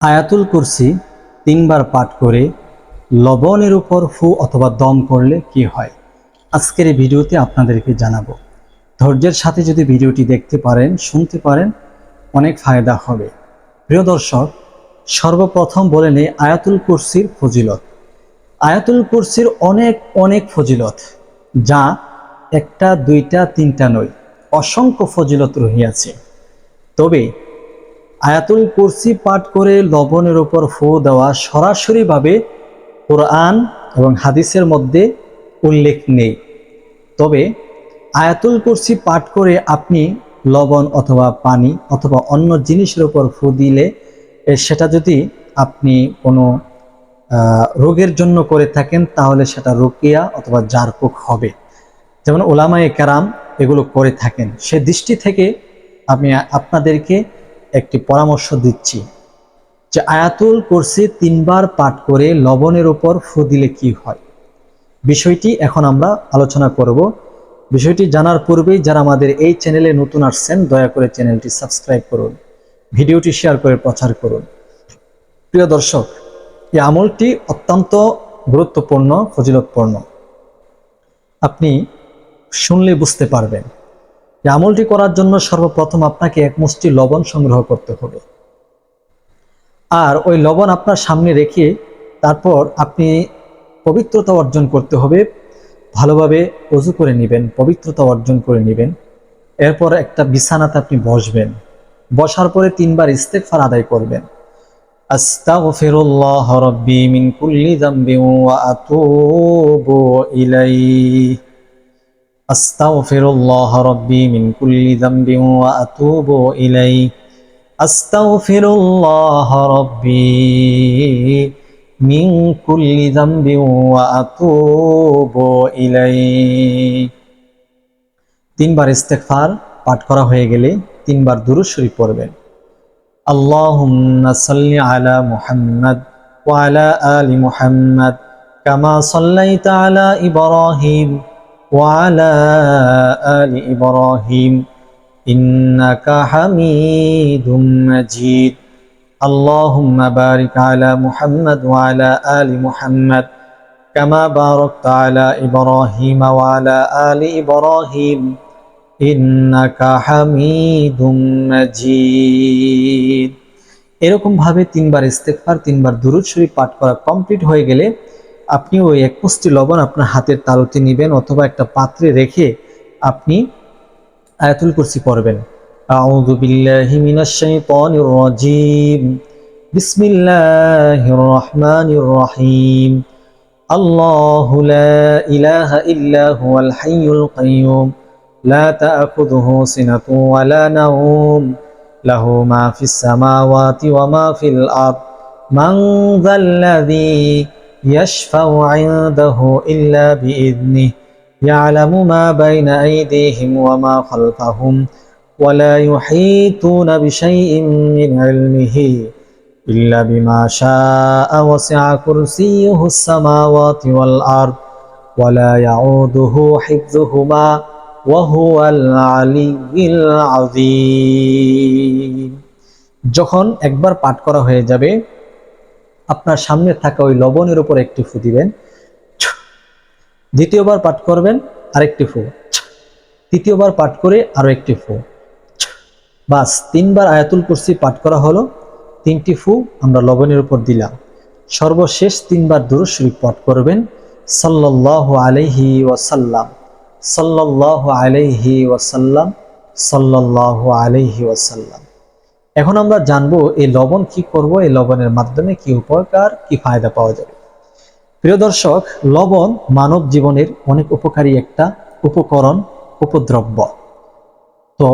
আয়াতুল কুরসি তিনবার পাঠ করে লবণের উপর ফু অথবা দম করলে কি হয়? আজকের এই ভিডিওতে আপনাদেরকে জানাব। ধৈর্যের সাথে যদি ভিডিওটি দেখতে পারেন, শুনতে পারেন, অনেক ফায়দা হবে। প্রিয় দর্শক, সর্বপ্রথম বলে নেই আয়াতুল কুরসির ফজিলত। আয়াতুল কুরসির অনেক অনেক ফজিলত, যা একটা, দুইটা, তিনটা নয়, অসংখ্য ফজিলত রহিয়াছে। তবে আয়াতুল কুরসি পাঠ করে লবণের উপর ফু দেওয়া সরাসরিভাবে কোরআন এবং হাদিসের মধ্যে উল্লেখ নেই। তবে আয়াতুল কুরসি পাঠ করে আপনি লবণ অথবা পানি অথবা অন্য জিনিসের উপর ফু দিলে সেটা যদি আপনি কোনো রোগের জন্য করে থাকেন, তাহলে সেটা রুকিয়া অথবা জারকুক হবে। যেমন ওলামায়ে কেরাম এগুলো করে থাকেন। সে দৃষ্টি থেকে আমি আপনাদেরকে একটি পরামর্শ দিচ্ছি যে আয়াতুল কুরসি তিনবার পাঠ করে লবণের উপর ফু দিলে কি হয়? বিষয়টি এখন আমরা আলোচনা করব। বিষয়টি জানার পূর্বেই যারা আমাদের এই চ্যানেলে নতুন আসছেন, দয়া করে চ্যানেলটি সাবস্ক্রাইব করুন, ভিডিওটি শেয়ার করে প্রচার করুন। প্রিয় দর্শক, এই আমলটি অত্যন্ত গুরুত্বপূর্ণ, ফজিলতপূর্ণ। আপনি শুনলে বুঝতে পারবেন এই আমলটি করার জন্য সর্বপ্রথম আপনাকে এক মুষ্টি লবণ সংগ্রহ করতে হবে। আর ওই লবণ আপনার সামনে রেখে তারপর আপনি পবিত্রতা অর্জন করতে হবে। ভালোভাবে অজু করে নেবেন, পবিত্রতা অর্জন করে নেবেন। এরপর একটা বিছানাতে আপনি বসবেন। বসার পরে তিনবার ইস্তেগফার আদায় করবেন। আস্তাগফিরুল্লাহ রাব্বি মিন কুল্লি যামবিন ওয়া আতুবু ইলাইহি। أستغفر الله ربي من كل ذنب وأتوب إليه أستغفر الله ربي من كل ذنب وأتوب إليه তিনবার ইস্তেগফার পাঠ করা হয়ে গেলে তিনবার দুরূদ শরীফ পড়বেন আল্লাহুম্মা সাল্লি আলা মুহাম্মাদ ওয়া আলা আলি মুহাম্মাদ কামা সাল্লাইতা আলা ইব্রাহিম وعلى آل إبراهيم إنك حميد مجيد اللهم بارك على محمد وعلى آل محمد كما باركت على إبراهيم وعلى آل إبراهيم إنك حميد مجيد এরকম ভাবে তিনবার ইস্তেগফার তিনবার দুরূদ শরীফ পাঠ করা কমপ্লিট হয়ে গেলে আপনি ওই এক মুষ্টি লবণ আপনার হাতের তালুতে নেবেন অথবা একটা পাত্রে রেখে আপনি আয়াতুল কুরসি পড়বেন। আউযু বিল্লাহি মিনাশ শাইতানির রাজীম। বিসমিল্লাহির রহমানির রহিম। আল্লাহু লা ইলাহা ইল্লা হুয়াল হাইয়ুল কাইয়্যুম লা তা'খুযুহু সিনাতুন ওয়া লা নাওম। লাহু মা ফিস সামাওয়াতি ওয়া মা ফিল আরদ। মান যাল্লাযী يشفع عنده إلا بإذنه يعلم ما بين أيديهم وما خلفهم ولا يحيطون بشيء من علمه إلا بما شاء وسع كرسيه السماوات والأرض ولا يعوده حفظهما وهو العلي العظيم যখন একবার পাঠ করা হয়ে যাবে আপনার সামনে থাকা ওই লবণের উপর একটি ফু দিবেন। দ্বিতীয়বার পাঠ করবেন, আরেকটি ফু। তৃতীয়বার পাঠ করে আরও একটি ফু। বাস, তিনবার আয়াতুল কুরসি পাঠ করা হলো। তিনটি ফু আমরা লবণের উপর দিলাম। সর্বশেষ তিনবার দুরুদ শরীফ পাঠ করবেন। সাল্লাহ আলাইহি ওয়াসাল্লাম। সাল্লাহ আলাইহি ওয়াসাল্লাম। সাল্লাহ আলাইহি ওয়াসাল্লাম। এখন আমরা জানব এই লবণ কি করব, এই লবণের মাধ্যমে কি উপকার, কি ফায়দা পাওয়া যাবে। প্রিয় দর্শক, লবণ মানব জীবনের অনেক উপকারী একটা উপকরণ, উপদ্রব্য। তো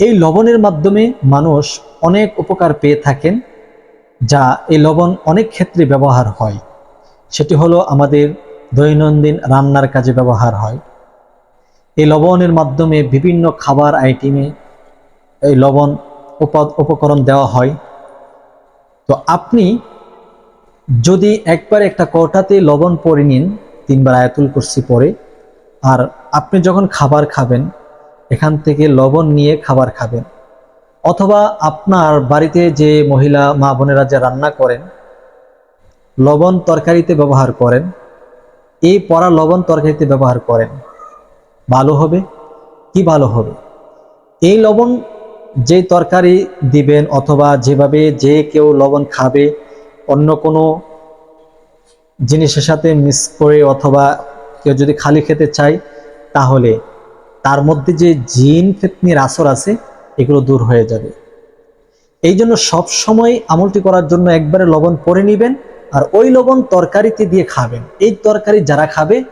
এই লবণের মাধ্যমে মানুষ অনেক উপকার পেয়ে থাকেন, যা এই লবণ অনেক ক্ষেত্রে ব্যবহার হয়। সেটি হলো আমাদের দৈনন্দিন রান্নার কাজে ব্যবহার হয়। এই লবণের মাধ্যমে বিভিন্ন খাবার আইটেমে এই লবণ উপকরণ দেওয়া হয়। তো আপনি যদি একবার একটা কৌটাতে লবণ পরে নিন, তিনবার আয়াতুল কুরসি পরে, আর আপনি যখন খাবার খাবেন, এখান থেকে লবণ নিয়ে খাবার খাবেন, অথবা আপনার বাড়িতে যে মহিলা, মা বোনেরা যে রান্না করেন, লবণ তরকারিতে ব্যবহার করেন, এই পরা লবণ তরকারিতে ব্যবহার করেন, ভালো হবে? কি ভালো হবে? এই লবণ যে তরকারি দিবেন অথবা যেভাবে যে কেউ লবণ খাবে, অন্য কোনো জিনিসের সাথে মিক্স করে অথবা কেউ যদি খালি খেতে চায়, তাহলে তার মধ্যে যে জিন, ফেতনির আসর আছে, এগুলো দূর হয়ে যাবে। এই জন্য সবসময় আমলটি করার জন্য একবারে লবণ পরে নেবেন আর ওই লবণ তরকারিতে দিয়ে খাবেন। এই তরকারি যারা খাবে,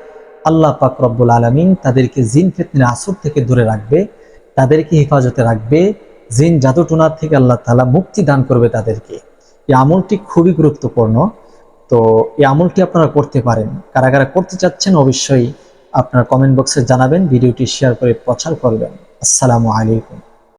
আল্লাহ পাক রব্বুল আলমিন তাদেরকে জিন, ফেতনির আসর থেকে দূরে রাখবে। তাদেরকে হেফাজতে রাখবে। জিন জাদু টোনার থেকে আল্লাহ তালা মুক্তি দান করবে তাদেরকে। এই আমলটি খুবই গুরুত্বপূর্ণ। তো এই আমলটি আপনারা করতে পারেন। কারা কারা করতে চাচ্ছেন অবশ্যই আপনার কমেন্ট বক্সে জানাবেন। ভিডিওটি শেয়ার করে প্রচার করবেন। আসসালামু আলাইকুম।